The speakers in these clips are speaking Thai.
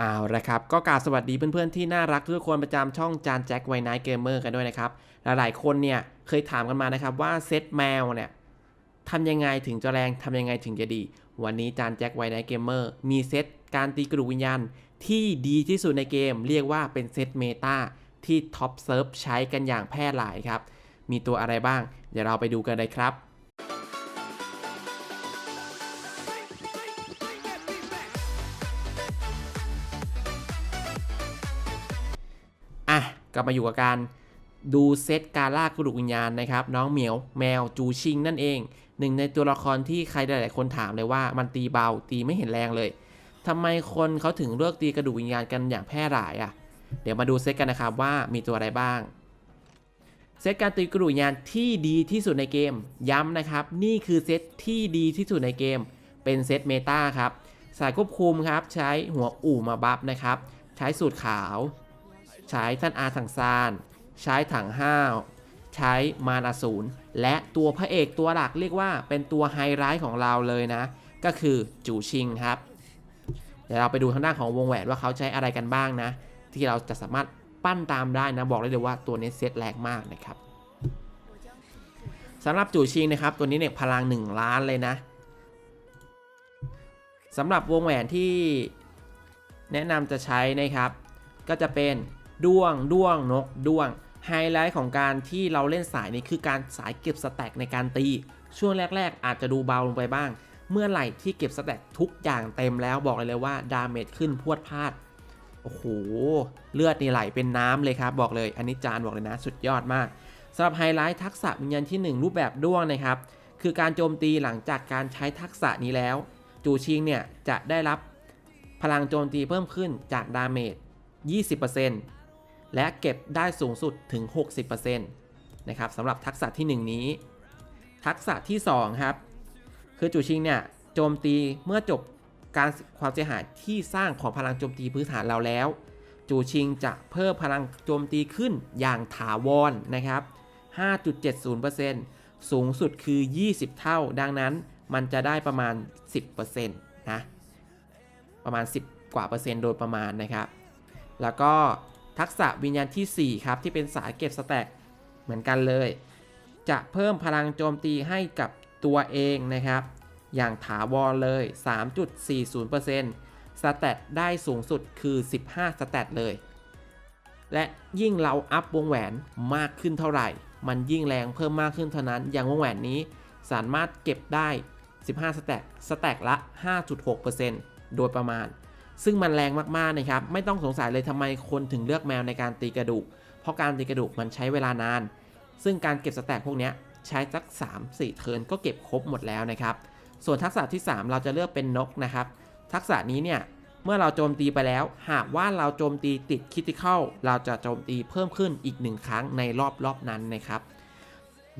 เอาละครับ ก็กราบสวัสดีเพื่อนๆที่น่ารักทุกคนประจำช่องจานแจ็คไวไนท์เกมเมอร์กันด้วยนะครับ หลายๆคนเนี่ยเคยถามกันมานะครับว่าเซตแมวเนี่ยทำยังไงถึงจะแรงทำยังไงถึงจะดี วันนี้จานแจ็คไวไนท์เกมเมอร์มีเซตการตีกระดูกวิญญาณที่ดีที่สุดในเกม เรียกว่าเป็นเซตเมตาที่ท็อปเซิร์ฟใช้กันอย่างแพร่หลายครับ มีตัวอะไรบ้าง เดี๋ยวเราไปดูกันเลยครับ กลับมาอยู่กับการดูเซตการล่ากระดูกวิญญาณนะครับ น้องเหมียวแมวจูชิงนั่นเอง หนึ่งในตัวละครที่ใครหลาย ๆ คนถามเลยว่ามันตีเบาตีไม่เห็นแรงเลยทำไมคนเขาถึงเลือกตีกระดูกวิญญาณกันอย่างแพร่หลายอะ เดี๋ยวมาดูเซตกันนะครับว่ามีตัวอะไรบ้าง เซตการตีกระดูกวิญญาณที่ดีที่สุดในเกม ย้ำนะครับ นี่คือเซตที่ดีที่สุดในเกม เป็นเซตเมตาครับสายควบคุมครับใช้หัวอู่มาบัฟนะครับ ใช้สูตรขาว ใช้ท่านอาถังซาน ใช้ถังห้าว ใช้มานาศูนย์และตัวพระเอกตัวหลักเรียกว่าเป็นตัวไฮไลท์ของเราเลยนะ ก็คือจูชิงครับ เดี๋ยวเราไปดูทางด้านของวงแหวนว่าเขาใช้อะไรกันบ้างนะ ที่เราจะสามารถปั้นตามได้นะ บอกได้เลยว่าตัวนี้เซตแรงมากนะครับสำหรับจูชิงนะครับ ตัวนี้เนี่ยพลัง 1 ล้านเลยนะสำหรับวงแหวนที่แนะนำจะใช้นะครับ ก็จะเป็น ด้วงด้วงนกด้วงไฮไลท์ของการที่เราเล่นสายนี้คือการสายเก็บสแต็กในการตี ช่วงแรก ๆ อาจจะดูเบาลงไปบ้าง เมื่อไหร่ที่เก็บสแต็กทุกอย่างเต็มแล้วบอกเลยเลยว่าดาเมจขึ้นพรวดพลาดโอ้โห เลือดนี่ไหลเป็นน้ำเลยครับ บอกเลย อันนี้จานบอกเลยนะ สุดยอดมากสำหรับไฮไลท์ทักษะวิญญาณที่ 1 รูปแบบด้วงนะครับ คือการโจมตีหลังจากการใช้ทักษะนี้แล้ว จูชิงเนี่ย จะได้รับพลังโจมตีเพิ่มขึ้นจากดาเมจ 20% และเก็บได้สูงสุดถึง 60%นะครับสำหรับทักษะที่ 1 นี้ ทักษะที่ 2 ครับ คือจู่ชิงเนี่ยโจมตีเมื่อจบการความเสียหายที่สร้างของพลังโจมตีพื้นฐานเราแล้ว จูชิงจะเพิ่มพลังโจมตีขึ้นอย่างถาวรนนะครับ 5.70%สูงสุดคือ 20 เท่า ดังนั้นมันจะได้ประมาณ 10%นะประมาณ 10 กว่าเปอร์เซ็นต์โดยประมาณนะครับ แล้วก็ ทักษะวิญญาณที่ 4 ครับ ที่เป็นสายเก็บสแต็กเหมือนกันเลย จะเพิ่มพลังโจมตีให้กับตัวเองนะครับ อย่างถาวรเลย 3.40%สแตทได้สูงสุดคือ 15 สแตทเลย และยิ่งเราอัพวงแหวนมากขึ้นเท่าไหร่ มันยิ่งแรงเพิ่มมากขึ้นเท่านั้น อย่างวงแหวนนี้สามารถเก็บได้ 15 สแต็กสแต็กละ 5.6%โดยประมาณ ซึ่งมันแรงมากๆนะครับ ไม่ต้องสงสัยเลยทำไมคนถึงเลือกแมวในการตีกระดูก เพราะการตีกระดูกมันใช้เวลานาน ซึ่งการเก็บสแต็กพวกนี้ใช้สัก 3-4 เทิร์นก็เก็บครบหมดแล้วนะครับ ส่วนทักษะที่ 3 เราจะเลือกเป็นนกนะครับ ทักษะนี้เนี่ยเมื่อเราโจมตีไปแล้ว หากว่าเราโจมตีติดคิติคอลเราจะโจมตีเพิ่มขึ้นอีก1ครั้งในรอบรอบนั้นนะครับ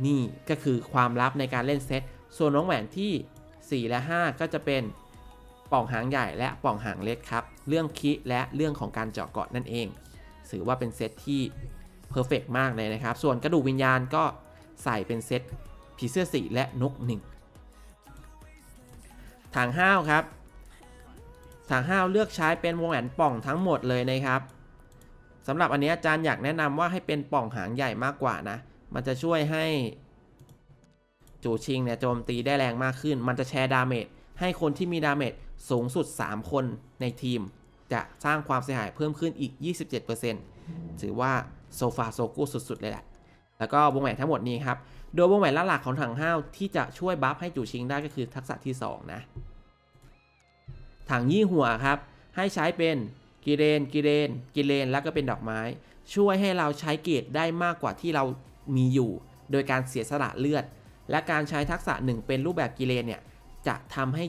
นี่ก็คือความลับในการเล่นเซตส่วนน้องแหวนที่ 4 และ 5 ก็จะเป็น ป่องหางใหญ่และป่องหางเล็กครับ เรื่องคิและเรื่องของการเจาะเกาะนั่นเอง ถือว่าเป็นเซตที่เพอร์เฟกมากเลยนะครับ ส่วนกระดูกวิญญาณก็ใส่เป็นเซตผีเสื้อสีและนก1ถังห้าวครับถังห้าวเลือกใช้เป็นวงแหวนป่องทั้งหมดเลยนะครับสำหรับอันนี้อาจารย์อยากแนะนำว่าให้เป็นป่องหางใหญ่มากกว่านะ มันจะช่วยให้ จูชิงเนี่ยโจมตีได้แรงมากขึ้น มันจะแชร์ดาเมจ ให้คนที่มีดาเมจสูงสุด 3 คนในทีม จะสร้างความเสียหายเพิ่มขึ้นอีก 27%ถือว่าโซฟาโซกูสุดๆ เลยแหละ แล้วก็วงแหวนทั้งหมดนี้ครับ โดยวงแหวนหลักของถังห้าวที่จะช่วยบัฟให้จูชิงได้ก็คือทักษะที่ 2 นะ ถังยี่หัวครับ ให้ใช้เป็นกิเรนกิเรนกิเลนแล้วก็เป็นดอกไม้ ช่วยให้เราใช้เกรดได้มากกว่าที่เรามีอยู่ โดยการเสียสละเลือด และการใช้ทักษะหนึ่งเป็นรูปแบบกิเลนเนี่ย จะทำให้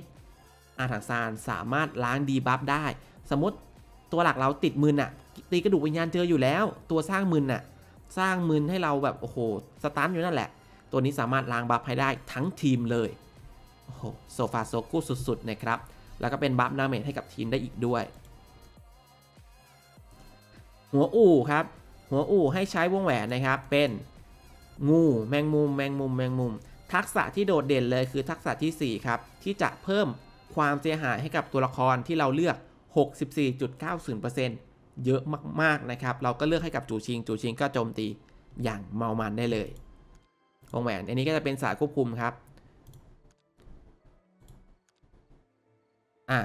อาถังซานสามารถล้างดีบัฟได้ สมมติตัวหลักเราติดมืนอะตีกระดูกวิญญาณเจออยู่แล้ว ตัวสร้างมืนอะสร้างมืนให้เราแบบโอ้โหสตันอยู่นั่นแหละ ตัวนี้สามารถล้างบัฟให้ได้ทั้งทีมเลยโอ้โหโซฟาโซกูสุดๆนะครับแล้วก็เป็นบัฟดาเมจให้กับทีมได้อีกด้วย หัวอู่ครับ หัวอู่ให้ใช้วงแหวนนะครับ เป็นงูแมงมุมแมงมุมแมงมุม ทักษะที่โดดเด่นเลยคือทักษะที่ 4 ครับ ที่จะเพิ่มความเสียหายให้กับตัวละครที่เราเลือก 64.90%เยอะมากๆนะครับ เราก็เลือกให้กับจูชิง จูชิงก็โจมตีอย่างเมามันได้เลยวงแหวนอันนี้ก็จะเป็นสายควบคุมครับ อ่า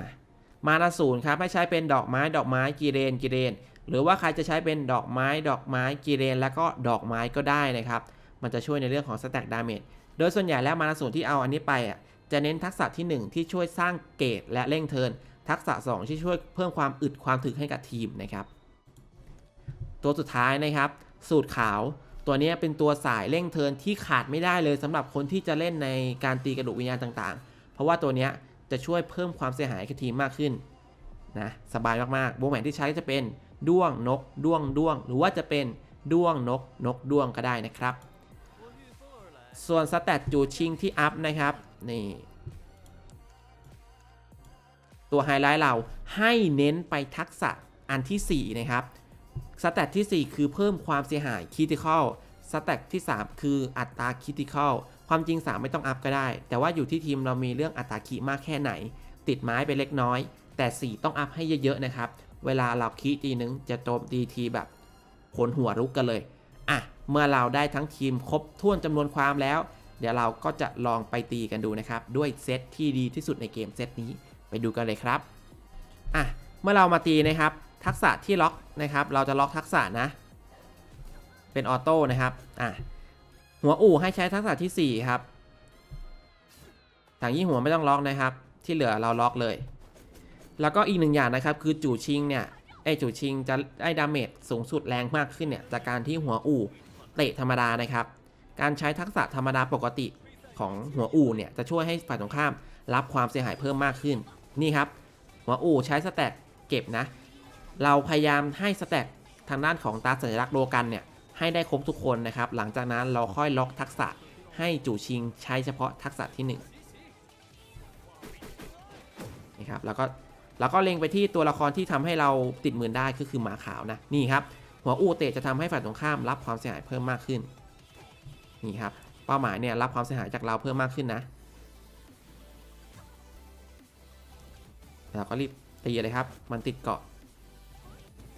มานาศูนย์ครับให้ใช้เป็นดอกไม้ดอกไม้กีเรนกีเรน หรือว่าใครจะใช้เป็นดอกไม้ดอกไม้กีเรน แล้วก็ดอกไม้ก็ได้นะครับ มันจะช่วยในเรื่องของสแต็กดาเมจ โดยส่วนใหญ่แล้วมานาศูนย์ที่เอาอันนี้ไปอะจะเน้นทักษะที่ 1 ที่ช่วยสร้างเกรดและเร่งเทิน ทักษะ 2 ที่ช่วยเพิ่มความอึดความถึกให้กับทีมนะครับ ตัวสุดท้ายนะครับ สูตรขาว ตัวนี้เป็นตัวสายเร่งเทินที่ขาดไม่ได้เลยสำหรับคนที่จะเล่นในการตีกระดูกวิญญาณต่างๆ เพราะว่าตัวนี้จะช่วยเพิ่มความเสียหายให้กับทีมมากขึ้นนะสบายมากๆวงแหวนที่ใช้จะเป็นด้วงนกด้วงด้วง หรือว่าจะเป็นด้วงนกนกด้วงก็ได้นะครับ ส่วนสแตทจูชิงที่อัพนะครับ นี่ ตัวไฮไลท์เราให้เน้นไปทักษะอันทีสี่4 นะครับ สแตทที่ 4 คือเพิ่มความเสียหายค r ิ t i ค a l สแตทที่ 3 คืออัตราค r ิ t i ค a l ความจริง 3 ไม่ต้องอัพก็ได้ แต่ว่าอยู่ที่ทีมเรามีเรื่องอัตราคีมากแค่ไหน ติดไม้ไปเล็กน้อย แต่ 4 ต้องอัพให้เยอะๆนะครับ เวลาเราคีทีนึงจะโจมตีทีแบบขนหัวรุกกันเลย อะ เมื่อเราได้ทั้งทีมครบถ้วนจำนวนความแล้ว เดี๋ยวเราก็จะลองไปตีกันดูนะครับ ด้วยเซตที่ดีที่สุดในเกมเซตนี้ไปดูกันเลยครับอะเมื่อเรามาตีนะครับ ทักษะที่ล็อกนะครับ เราจะล็อกทักษะนะ เป็นออโต้นะครับอะหัวอู่ให้ใช้ทักษะที่ 4 ครับต่างยี่หัวไม่ต้องล็อกนะครับ ที่เหลือเราล็อกเลย แล้วก็อีกหนึ่งอย่างนะครับ คือจู่ชิงเนี่ยไอจู่ชิงจะได้ดาเมจสูงสุดแรงมากขึ้นเนี่ยจากการที่หัวอู่ เตะธรรมดานะครับ การใช้ทักษะธรรมดาปกติของหัวอู่เนี่ยจะช่วยให้ฝ่ายตรงข้ามรับความเสียหายเพิ่มมากขึ้น นี่ครับ หัวอู่ใช้สแต็กเก็บนะ เราพยายามให้สแต็กทางด้านของตาสัญลักษณ์โลกันเนี่ยให้ได้ครบทุกคนนะครับ หลังจากนั้นเราค่อยล็อกทักษะให้จู่ชิงใช้เฉพาะทักษะที่1นี่ครับแล้วก็แล้วก็เล็งไปที่ตัวละครที่ทำให้เราติดมือได้ก็คือหมาขาวนะนี่ครับ หัวอูเตะจะทำให้ฝ่ายตรงข้ามรับความเสียหายเพิ่มมากขึ้น นี่ครับ เป้าหมายเนี่ยรับความเสียหายจากเราเพิ่มมากขึ้นนะเราก็รีบตีเลยครับ มันติดเกาะ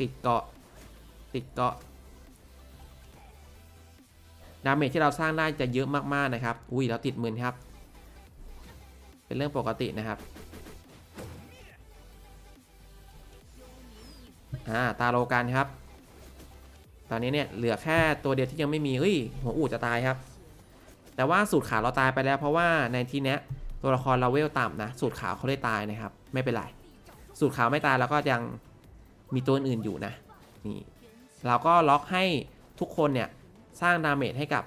ติดเกาะ ติดเกาะ ดาเมจที่เราสร้างได้จะเยอะมากๆนะครับ อุ้ยเราติดมือครับ เป็นเรื่องปกตินะครับ อ่า ตาโลกันครับ ตอนนี้เนี่ยเหลือแค่ตัวเดียวที่ยังไม่มีเฮ้ยหัวอูดจะตายครับ แต่ว่าสูตรขาวเราตายไปแล้วเพราะว่าในที่เนี้ยตัวละครเราเวลต่ำนะ สูตรขาวเขาได้ตายนะครับ ไม่เป็นไร สูตรขาวไม่ตายแล้วก็ยังมีตัวอื่นอยู่นะนี่เราก็ล็อกให้ทุกคนเนี่ยสร้างดาเมจให้กับ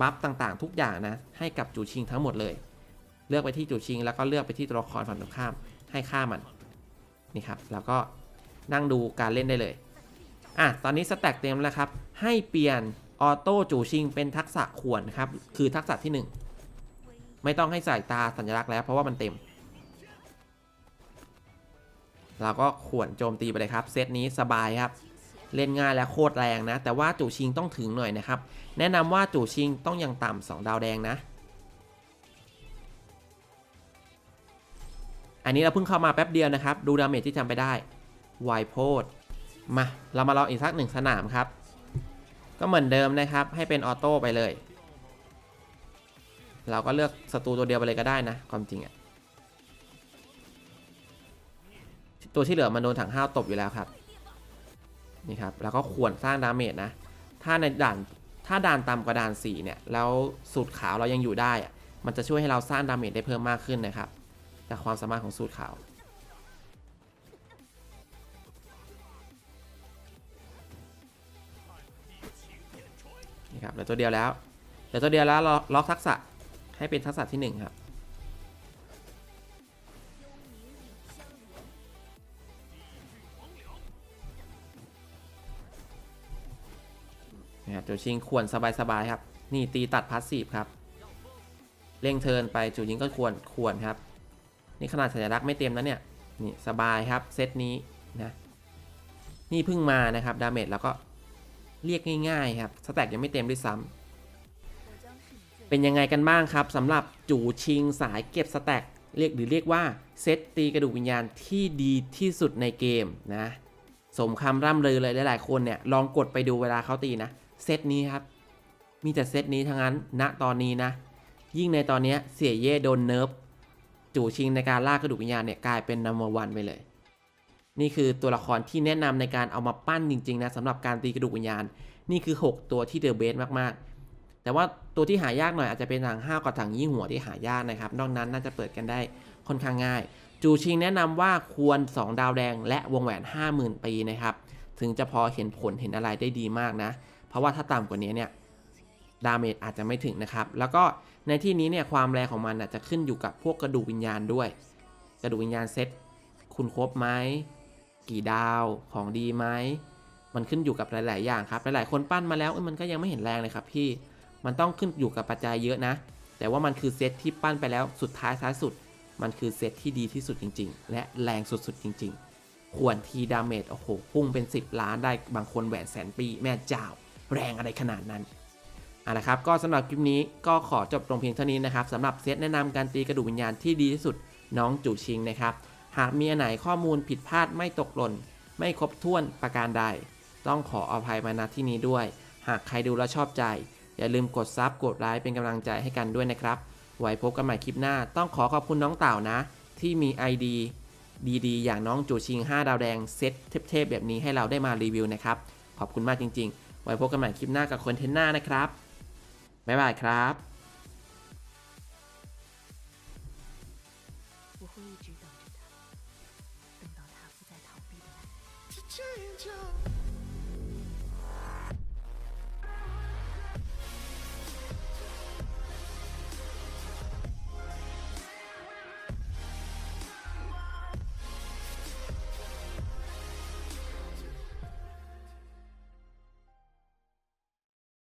บัฟต่างๆ ทุกอย่างนะให้กับจูชิงทั้งหมดเลย เลือกไปที่จูชิง แล้วก็เลือกไปที่ตัวละครฝั่งตรงข้ามให้ฆ่ามันนี่ครับแล้วก็นั่งดูการเล่นได้เลย อะตอนนี้สแต็กเต็มแล้วครับ ให้เปลี่ยนออโต้จูชิงเป็นทักษะขวนครับ คือทักษะที่ 1 ไม่ต้องให้ใส่ตาสัญลักษณ์แล้วเพราะว่ามันเต็ม เราก็ขวนโจมตีไปเลยครับ เซตนี้สบายครับ เล่นง่ายและโคตรแรงนะ แต่ว่าจู่ชิงต้องถึงหน่อยนะครับ แนะนำว่าจู่ชิงต้องยังต่ำสองดาวแดงนะอันนี้เราเพิ่งเข้ามาแป๊บเดียวนะครับ ดูดาเมจที่ทำไปได้ไวโพด มาเรามาลองอีกสักหนึ่งสนามครับ ก็เหมือนเดิมนะครับ ให้เป็นออโต้ไปเลย เราก็เลือกศัตรูตัวเดียวไปเลยก็ได้นะ ความจริงอะตัวที่เหลือมันโดนถังห้าวตบอยู่แล้วครับ นี่ครับ แล้วก็ควรสร้างดาเมจนะ ถ้าในด่าน ถ้าด่านต่ำกว่าด่าน4เนี่ย แล้วสูตรขาวเรายังอยู่ได้อะมันจะช่วยให้เราสร้างดาเมจได้เพิ่มมากขึ้นนะครับ จากความสามารถของสูตรขาว นี่ครับเหลือตัวเดียวแล้วเหลือตัวเดียวแล้วเราล็อกทักษะให้เป็นทักษะที่หนึ่งครับนะครับจูชิงควรสบายๆครับ นี่ตีตัดพาสซีฟครับเร่งเทินไปจูชิงก็ควรควรครับ นี่ขนาดสัญลักษณ์ไม่เต็มนะเนี่ยนี่สบายครับเซตนี้นะนี่เพิ่งมานะครับดาเมจแล้วก็ เรียกง่ายๆครับสแต็กยังไม่เต็มด้วยซ้ำเป็นยังไงกันบ้างครับสำหรับจู่ชิงสายเก็บสแต็กเรียกหรือเรียกว่าเซตตีกระดูกวิญญาณที่ดีที่สุดในเกมนะสมคำร่ำลือเลยหลายๆคนเนี่ยลองกดไปดูเวลาเขาตีนะเซตนี้ครับ มีแต่เซตนี้ทั้งนั้นณตอนนี้นะ ยิ่งในตอนนี้เสียเย่โดนเนิร์ฟจู่ชิงในการล่ากระดูกวิญญาณเนี่ยกลายเป็นนัมเบอร์วันไปเลย นี่คือตัวละครที่แนะนำในการเอามาปั้นจริงๆนะสำหรับการตีกระดูกวิญญาณ นี่คือ 6 ตัวที่เดอะเบสมากๆ แต่ว่าตัวที่หายากหน่อยอาจจะเป็นถังห้าวกับถังยี่หัวที่หายากนะครับ นอกนั้นน่าจะเปิดกันได้ค่อนข้างง่าย จูชิงแนะนำว่าควร 2 ดาวแดง และวงแหวน 50,000 ปีนะครับถึงจะพอเห็นผลเห็นอะไรได้ดีมากนะ เพราะว่าถ้าต่ำกว่านี้เนี่ยดาเมจอาจจะไม่ถึงนะครับ แล้วก็ในที่นี้เนี่ยความแรงของมันอาจจะขึ้นอยู่กับพวกกระดูกวิญญาณด้วย กระดูกวิญญาณเซตคุณครบไหม กี่ดาวของดีไหมมันขึ้นอยู่กับหลาย ๆ อย่างครับ หลาย ๆ คนปั้นมาแล้วมันก็ยังไม่เห็นแรงเลยครับพี่ มันต้องขึ้นอยู่กับปัจจัยเยอะนะ แต่ว่ามันคือเซตที่ปั้นไปแล้วสุดท้ายท้ายสุด มันคือเซตที่ดีที่สุดจริง ๆ และแรงสุด ๆ จริง ๆ ควรทีดาเมจโอ้โหพุ่งเป็น 10 ล้านได้บางคนแหวนแสนปีแม่เจ้า แรงอะไรขนาดนั้นอะนะครับ ก็สำหรับคลิปนี้ก็ขอจบตรงเพียงเท่านี้นะครับสำหรับเซตแนะนำการตีกระดูกวิญญาณที่ดีที่สุดน้องจู่ชิงนะครับ หากมีอันไหนข้อมูลผิดพลาดไม่ตกหล่น ไม่ครบถ้วนประการใด ต้องขออภัยมาณที่นี้ด้วย หากใครดูแลชอบใจ อย่าลืมกดซับกดไลค์เป็นกำลังใจให้กันด้วยนะครับ ไว้พบกันใหม่คลิปหน้า ต้องขอขอบคุณน้องเต่านะ ที่มี ID ดีๆ อย่างน้องจูชิง 5 ดาวแดงเซตเทพๆแบบนี้ให้เราได้มารีวิวนะครับ ขอบคุณมากจริงๆ ไว้พบกันใหม่คลิปหน้ากับคอนเทนต์หน้านะครับ บ๊ายบายครับ change up.